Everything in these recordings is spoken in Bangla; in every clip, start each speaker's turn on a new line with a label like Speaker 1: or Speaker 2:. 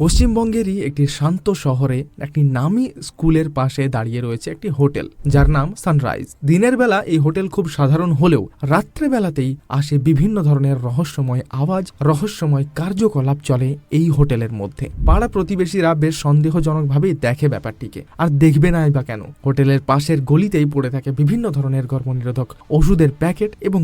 Speaker 1: পশ্চিমবঙ্গেরই একটি শান্ত শহরে একটি নামি স্কুলের পাশে দাঁড়িয়ে রয়েছে একটি হোটেল, যার নাম সানরাইজ। দিনের বেলা এই হোটেল খুব সাধারণ হলেও রাত্রেবেলাতেই আসে বিভিন্ন ধরনের রহস্যময় আওয়াজ, রহস্যময় কার্যকলাপ চলে এই হোটেলের মধ্যে। পাড়া প্রতিবেশীরা বেশ সন্দেহজনকভাবেই দেখে ব্যাপারটিকে। আর দেখবে নাই বা কেন? হোটেলের পাশের গলিতেই পড়ে থাকে বিভিন্ন ধরনের গর্ভনিরোধক ওষুধের প্যাকেট এবং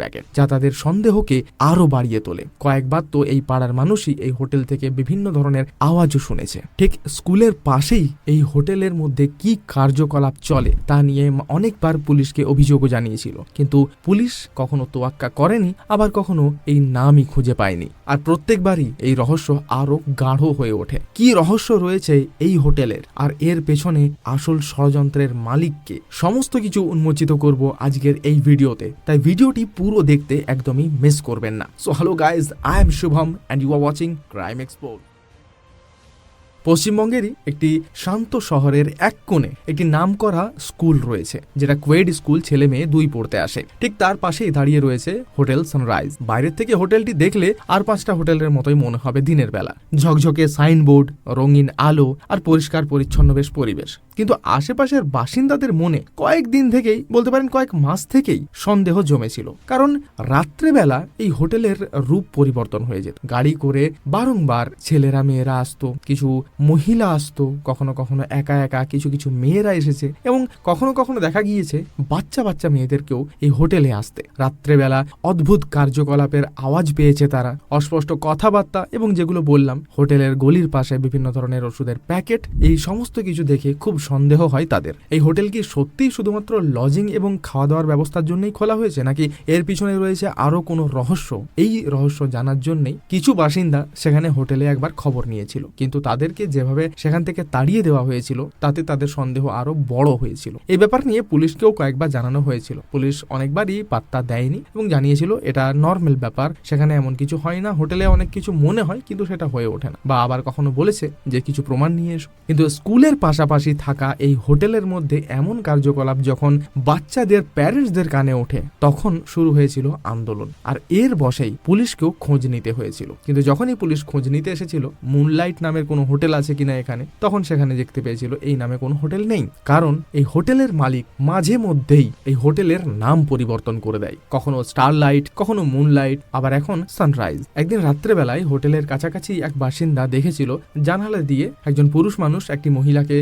Speaker 1: প্যাকেট, যা তাদের সন্দেহকে আরও বাড়িয়ে তোলে। কয়েকবার তো এই পাড়ার মানুষই এই হোটেল থেকে বিভিন্ন ধরনের আওয়াজও শুনেছে। ঠিক স্কুলের পাশেই এই হোটেলের মধ্যে কি কার্যকলাপ চলে তা নিয়ে অনেকবার পুলিশকে অভিযোগও জানিয়েছিল। কিন্তু পুলিশ কখনো তোয়াক্কা করেনি, আবার কখনো এই নামই খুঁজে পায়নি। আর প্রত্যেকবারই এই রহস্য আরও গাঢ় হয়ে ওঠে। কি রহস্য রয়েছে এই হোটেলের? আর এর পেছনে আসল ষড়যন্ত্রের মালিককে সমস্ত কিছু উন্মোচিত করব আজকের এই ভিডিওতে। তাই ভিডিওটি পুরো দেখতে একদমই মিস করবেন না। So hello guys I am Shubham and you are watching crime explore পশ্চিমবঙ্গেরই একটি শান্ত শহরের এক কোণে একটি নামকরা স্কুল রয়েছে, যেটা কোয়েড স্কুল ছেলে মেয়ে দুই পড়তে আসে। ঠিক তার পাশেই দাঁড়িয়ে রয়েছে হোটেল সানরাইজ। বাইরের থেকে হোটেলটি দেখলে আর পাঁচটা হোটেলের মতোই মনে হবে দিনের বেলা। ঝকঝকে সাইনবোর্ড, রঙিন আলো আর পরিষ্কার পরিচ্ছন্ন বেশ পরিবেশ। কিন্তু আশেপাশের বাসিন্দাদের মনে কয়েকদিন থেকেই, বলতে পারেন কয়েক মাস থেকেই সন্দেহ জমেছিল। কারণ রাত্রেবেলা এই হোটেলের রূপ পরিবর্তন হয়ে যেত। গাড়ি করে বারংবার ছেলেরা, মেয়েরা আসতো। কিছু মহিলা আসতো, কখনো কখনো একা একা কিছু কিছু মেয়েরা এসেছে এবং কখনো কখনো দেখা গিয়েছে বাচ্চা বাচ্চা মেয়েদেরকেও এই হোটেলে আসতে। রাত্রেবেলা অদ্ভুত কার্যকলাপের আওয়াজ পেয়েছে তারা। অস্পষ্ট কথাবার্তা এবং যেগুলো বললাম, হোটেলের গলির পাশে বিভিন্ন ধরনের ওষুধের প্যাকেট, এই সমস্ত কিছু দেখে খুব সন্দেহ হয় তাদের। এই হোটেল কি সত্যিই শুধুমাত্র লজিং এবং খাওয়া দাওয়ার ব্যবস্থার জন্যই খোলা হয়েছে, নাকি এর পিছনে রয়েছে আরও কোনো রহস্য? এই রহস্য জানার জন্যই কিছু বাসিন্দা সেখানে হোটেলে একবার খবর নিয়েছিল, কিন্তু তাদেরকে যেভাবে সেখান থেকে তাড়িয়ে দেওয়া হয়েছিল, তাতে তাদের সন্দেহ আরও বড় হয়েছিল। এই ব্যাপার নিয়ে পুলিশকেও কয়েকবার জানানো হয়েছিল। পুলিশ অনেকবারই পাত্তা দেয়নি এবং জানিয়েছিল, এটা নর্মাল ব্যাপার, সেখানে এমন কিছু হয় না। হোটেলে অনেক কিছু মনে হয়, কিন্তু সেটা হয়ে ওঠে না। বা আবার কখনো বলেছে যে, কিছু প্রমাণ নিয়ে এসো। কিন্তু স্কুলের পাশাপাশি থাকা এই হোটেলের মধ্যে এমন কার্যকলাপ যখন বাচ্চাদের প্যারেন্টসদের কানে ওঠে, তখন শুরু হয়েছিল আন্দোলন। আর এর বসেই পুলিশকেও খোঁজ নিতে হয়েছিল। কিন্তু যখনই পুলিশ খোঁজ নিতে এসেছিল, মুনলাইট নামের কোনো হোটেল আছে কিনা এখানে, তখন সেখানে দেখতে পেয়েছিল এই নামে কোনো হোটেল নেই। কারণ এই হোটেলের মালিক মাঝে মধ্যেই এই হোটেলের নাম পরিবর্তন করে দেয়। কখনো স্টারলাইট, কখনো মুনলাইট, আবার এখন সানরাইজ। একদিন রাত্রেবেলায় হোটেলের কাছাকাছি এক বাসিন্দা দেখেছিল জানালা দিয়ে একজন পুরুষ মানুষ একটি মহিলাকে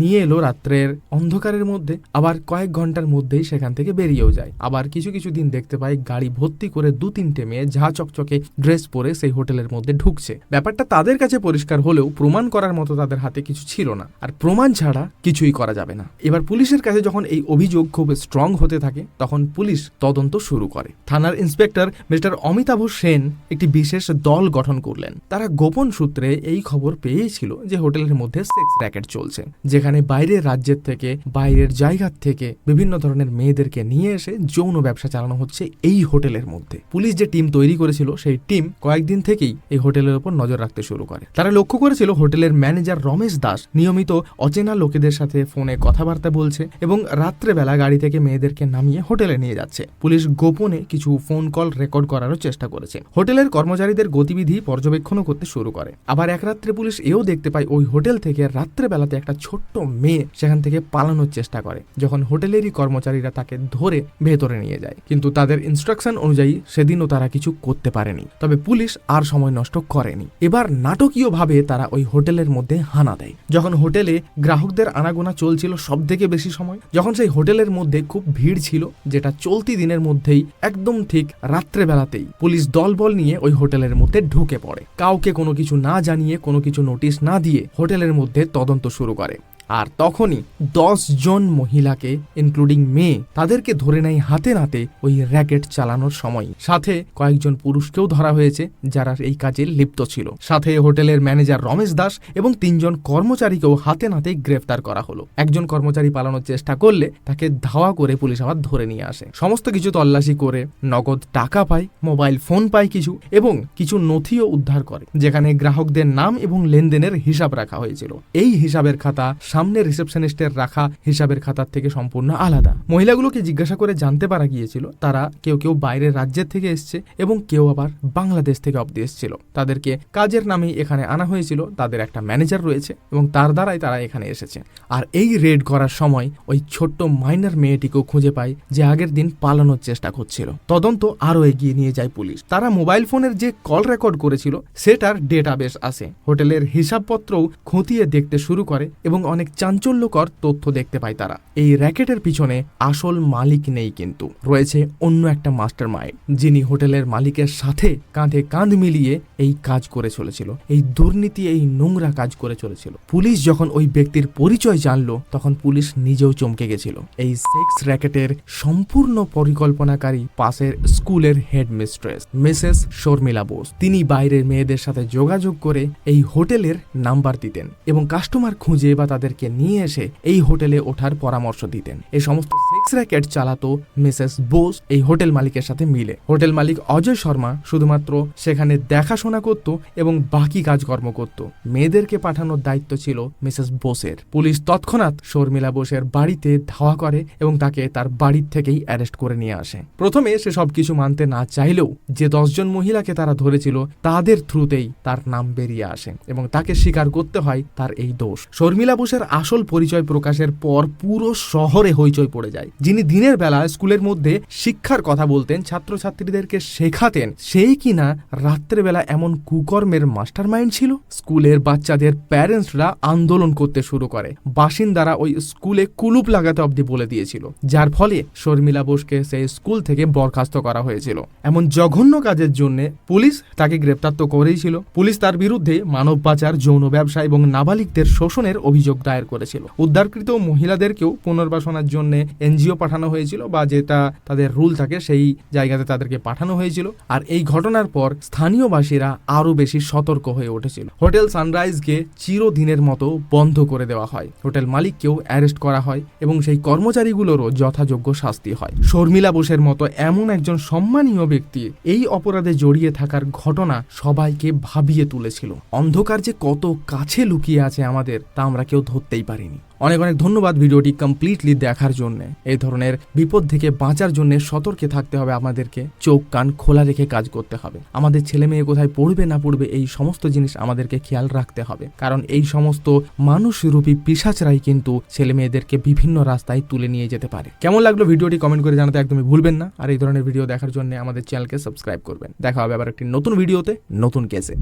Speaker 1: নিয়ে এলো রাত্রের অন্ধকারের মধ্যে। আবার কয়েক ঘণ্টার মধ্যেই সেখান থেকে বেরিয়েও যায়। আবার কিছু কিছু দিন দেখতে পাই গাড়ি ভর্তি করে দু তিনটে মেয়ে ঝা চকচকে ড্রেস পরে সেই হোটেলের মধ্যে ঢুকছে। ব্যাপারটা তাদের কাছে পরিষ্কার হলেও প্রমাণ করার মতো তাদের হাতে কিছু ছিল না। আর প্রমাণ ছাড়া কিছুই করা যাবে না। এবার পুলিশের কাছে যখন এই অভিযোগ খুব স্ট্রং হতে থাকে, তখন পুলিশ তদন্ত শুরু করে। থানার ইন্সপেক্টর মিস্টার অমিতাভ সেন একটি বিশেষ দল গঠন করলেন। তারা গোপন সূত্রে এই খবর পেয়েছিল যে হোটেলের মধ্যে সেক্স র্যাকেট চলছে, যেখানে বাইরের রাজ্যের থেকে, বাইরের জায়গার থেকে বিভিন্ন ধরনের মেয়েদেরকে নিয়ে এসে যৌন ব্যবসা চালানো হচ্ছে এই হোটেলের মধ্যে। পুলিশ যে টিম তৈরি করেছিল, সেই টিম কয়েকদিন থেকেই এই হোটেলের উপর নজর রাখতে শুরু করে। তারা লক্ষ্য করেছিল হোটেলের ম্যানেজার রমেশ দাস নিয়মিত অচেনা লোকেদের সাথে ফোনে কথাবার্তা বলছে এবং রাত্রেবেলা গাড়ি থেকে মেয়েদেরকে নামিয়ে হোটেলে নিয়ে যাচ্ছে। পুলিশ গোপনে কিছু ফোন কল রেকর্ড করারও চেষ্টা করেছে। হোটেলের কর্মচারীদের গতিবিধি পর্যবেক্ষণও করতে শুরু করে। আবার এক রাত্রে পুলিশ এও দেখতে পায় ওই হোটেল থেকে রাত্রেবেলাতে একটা ছোট্ট মেয়ে সেখান থেকে পালানোর চেষ্টা করে, যখন হোটেলেরই কর্মচারীরা তাকে ধরে ভেতরে নিয়ে যায়। কিন্তু তাদের ইনস্ট্রাকশন অনুযায়ী সেদিনও তারা কিছু করতে পারেনি। তবে পুলিশ আর সময় নষ্ট করেনি। এবার নাটকীয়ভাবে তারা ওই হোটেলের মধ্যে হানা দেয়। যখন হোটেলে গ্রাহকদের আনাগোনা চলছিল সব থেকে বেশি সময়, যখন সেই হোটেলের মধ্যে খুব ভিড় ছিল, যেটা চলতি দিনের মধ্যেই একদম ঠিক রাত্রেবেলাতেই পুলিশ দলবল নিয়ে ওই হোটেলের মধ্যে ঢুকে পড়ে। কাউকে কোনো কিছু না জানিয়ে, কোনো কিছু নোটিশ না দিয়ে হোটেলের মধ্যে তদন্ত শুরু করে। আর তখনই দশ জন মহিলাকে ইনক্লুডিং মেয়ে, তাদেরকে ধরে নেয় হাতে নাতে ওই র্যাকেট চালানোর সময়। সাথে কয়েকজন পুরুষকেও ধরা হয়েছে, যারা এই কাজে লিপ্ত ছিল। সাথে হোটেলের ম্যানেজার রমেশ দাস এবং তিনজন কর্মচারীকেও হাতে নাতে গ্রেফতার করা হলো। একজন কর্মচারী পালানোর চেষ্টা করলে তাকে ধাওয়া করে পুলিশ আবার ধরে নিয়ে আসে। সমস্ত কিছু তল্লাশি করে নগদ টাকা পায়, মোবাইল ফোন পায় কিছু এবং কিছু নথিও উদ্ধার করে, যেখানে গ্রাহকদের নাম এবং লেনদেনের হিসাব রাখা হয়েছিল। এই হিসাবের খাতা সামনে রিসেপশনিস্টের রাখা হিসাবের খাতার থেকে সম্পূর্ণ আলাদা। মহিলাগুলোকে জিজ্ঞাসা করে জানতে পারা গিয়েছিল, তারা কেউ কেউ বাইরের রাজ্যের থেকে এসছে এবং কেউ আবার বাংলাদেশ থেকে অব্দি এসেছিল। তাদেরকে কাজের নামেই এখানে আনা হয়েছিল, তাদের একটা ম্যানেজার রয়েছে এবং তার দ্বারাই তারা এখানে এসেছে। আর এই রেড করার সময় ওই ছোট্ট মাইনার মেয়েটিকেও খুঁজে পায় যে আগের দিন পালানোর চেষ্টা করছিল। তদন্ত আরও এগিয়ে নিয়ে যায় পুলিশ। তারা মোবাইল ফোনের যে কল রেকর্ড করেছিল, সেটার ডেটাবেস আসে হোটেলের হিসাবপত্রও খতিয়ে দেখতে শুরু করে এবং অনেক চাঞ্চল্যকর তথ্য দেখতে পায় তারা। এই র্যাকেটের পিছনে আসল মালিক নেই কিন্তু। রয়েছে অন্য একটা মাস্টার মাইন্ড যিনি হোটেলের মালিকের সাথে কাঁধে কাঁধ মিলিয়ে এই কাজ করে চলেছিল। এই দুর্নীতি, এই নোংরা কাজ করে চলেছিল। পুলিশ যখন ওই ব্যক্তির পরিচয় জানলো, তখন পুলিশ নিজেও চমকে গেছিল। এই সেক্স র্যাকেটের সম্পূর্ণ পরিকল্পনাকারী পাশের স্কুলের headmistress Mrs Sharmila Bose. তিনি বাইরের মেয়েদের সাথে যোগাযোগ করে এই হোটেলের নাম্বার দিতেন এবং কাস্টমার খুঁজে বা তাদেরকে নিয়ে এসে এই হোটেলে ওঠার পরামর্শ দিতেন। এই সমস্ত র্যাকেট চালাতো মিসেস বোস এই হোটেল মালিকের সাথে মিলে। হোটেল মালিক অজয় শর্মা শুধুমাত্র সেখানে দেখাশোনা করত এবং বাকি কাজকর্ম করত। মেয়েদেরকে পাঠানোর দায়িত্ব ছিল মিসেস বোসের পুলিশ তৎক্ষণাৎ শর্মিলা বোসের বাড়িতে ধাওয়া করে এবং তাকে তার বাড়ির থেকেই অ্যারেস্ট করে নিয়ে আসে। প্রথমে সে সবকিছু মানতে না চাইলেও যে দশজন মহিলাকে তারা ধরেছিল, তাদের থ্রুতেই তার নাম বেরিয়ে আসে এবং তাকে স্বীকার করতে হয় তার এই দোষ। শর্মিলা বোসের আসল পরিচয় প্রকাশের পর পুরো শহরে হইচই পড়ে যায়। যিনি দিনের বেলা স্কুলের মধ্যে শিক্ষার কথা বলতেন, ছাত্রছাত্রীদেরকে শেখাতেন, সেই কিনা রাত্রেবেলা এমন কুকর্মের মাস্টার মাইন্ড ছিল? স্কুলের বাচ্চাদের প্যারেন্টসরা আন্দোলন করতে শুরু করে। বাসিন্দারা ওই স্কুলে কুলুপ লাগাতে অবধি বলে দিয়েছিল, যার ফলে শর্মিলা বোসকে সেই স্কুল থেকে বরখাস্ত করা হয়েছিল। এমন জঘন্য কাজের জন্য পুলিশ তাকে গ্রেপ্তার তো করেই ছিল। পুলিশ তার বিরুদ্ধে মানব পাচার, যৌন ব্যবসা এবং নাবালিকদের শোষণের অভিযোগ দায়ের করেছিল। উদ্ধারকৃত মহিলাদেরকেও পুনর্বাসনের জন্য এনজিও পাঠানো হয়েছিল বা যেটা তাদের রুল থাকে সেই জায়গাতে তাদেরকে পাঠানো হয়েছিল। আর এই ঘটনার পর স্থানীয়বাসীরা আরও বেশি সতর্ক হয়ে উঠেছিল। হোটেল সানরাইজকে চিরদিনের মতো বন্ধ করে দেওয়া হয়। হোটেল মালিককেও অ্যারেস্ট করা হয় এবং সেই কর্মচারীগুলোরও যথাযোগ্য শাস্তি হয়। শর্মিলা বোসের মতো এমন একজন সম্মানীয় ব্যক্তি এই অপরাধে জড়িয়ে থাকার ঘটনা সবাইকে ভাবিয়ে তুলেছিল। অন্ধকার যে কত কাছে লুকিয়ে আছে আমাদের তা আমরা কেউ ধরতেই পারিনি। অনেক অনেক ধন্যবাদ ভিডিওটি কমপ্লিটলি দেখার জন্য। এই ধরনের বিপদ থেকে বাঁচার জন্য সতর্কে থাকতে হবে আমাদেরকে। চোখ, কান খোলা রেখে কাজ করতে হবে। আমাদের ছেলে মেয়ে কোথায় পড়বে না পড়বে এই সমস্ত জিনিস আমাদেরকে খেয়াল রাখতে হবে। কারণ এই সমস্ত মানুষরূপী পিসাচরাই কিন্তু ছেলে মেয়েদেরকে বিভিন্ন রাস্তায় তুলে নিয়ে যেতে পারে। কেমন লাগল ভিডিওটি কমেন্ট করে জানাতে একদমই ভুলবেন না। আর এই ধরনের ভিডিও দেখার জন্য আমাদের চ্যানেলকে সাবস্ক্রাইব করবেন। দেখা হবে আবার একটি নতুন ভিডিওতে নতুন কেসে